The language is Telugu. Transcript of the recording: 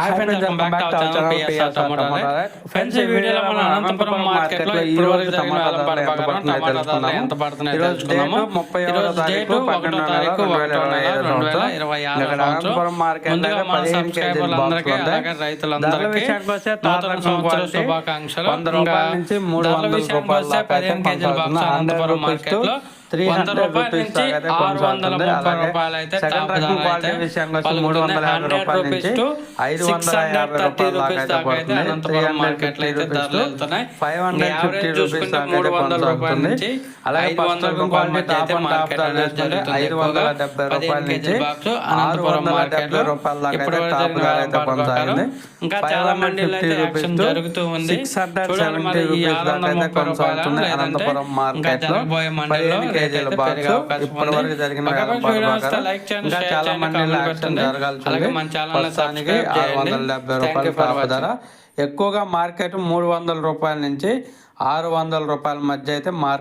Hi friends welcome back to our channel PSR tomato friends ఈ వీడియోలో మనం అనంతపురం మార్కెట్లో ఈ రోజు ప్రకారం టమాటా ధరలు ఎంత పడుతున్నాయో తెలుసుకుందాము. ఈ రోజు డేట్ ఒకటో తారీఖు ఒకటో నెల రెండు వేల ఇరవై ఆరు అలాగే రైతులందరికీ నూతన సంవత్సర శుభాకాంక్షలు. ఇంకా ధరల విషయానికి వస్తే పదిహేను కేజీల బాక్స్ అనంతపురం మార్కెట్లో వంద రూపాయల నుంచి ఆరు వందల ముప్పై రూపాయలు అయితే హండ్రెడ్ సిక్స్ హండ్రెడ్ దాకా అయితే అనంతపురం మార్కెట్లో అయితే ధరలు వెళ్తున్నాయి. యావరేజ్ చూసుకుంటే మూడు వందల రూపాయల నుంచి ఐదు వందల రూపాయల మధ్య అయితే మార్కెట్ అనేది జరుగుతుంది. అనంతపురం మార్కెట్లో ఇంకా చాలా మండీలో అయితే యాక్షన్ జరుగుతూ ఉంది. చూడాలి మరి ఈ ఆరు వందల ముప్పై రూపాయలు లేదంటే ఇంకా జరగబోయే మండీలో రేట్ అయితే పెరిగే అవకాశం ఉంది ఒకవేళ కామెంట్ పెట్టండి. అలాగే మన ఛానల్ సబ్స్క్రైబ్ చేయండి. థ్యాంక్ యూ ఫర్ వాచింగ్ ఎక్కువగా మార్కెట్ మూడు వందల రూపాయల నుంచి ఆరు వందల రూపాయల మధ్య అయితే మార్కెట్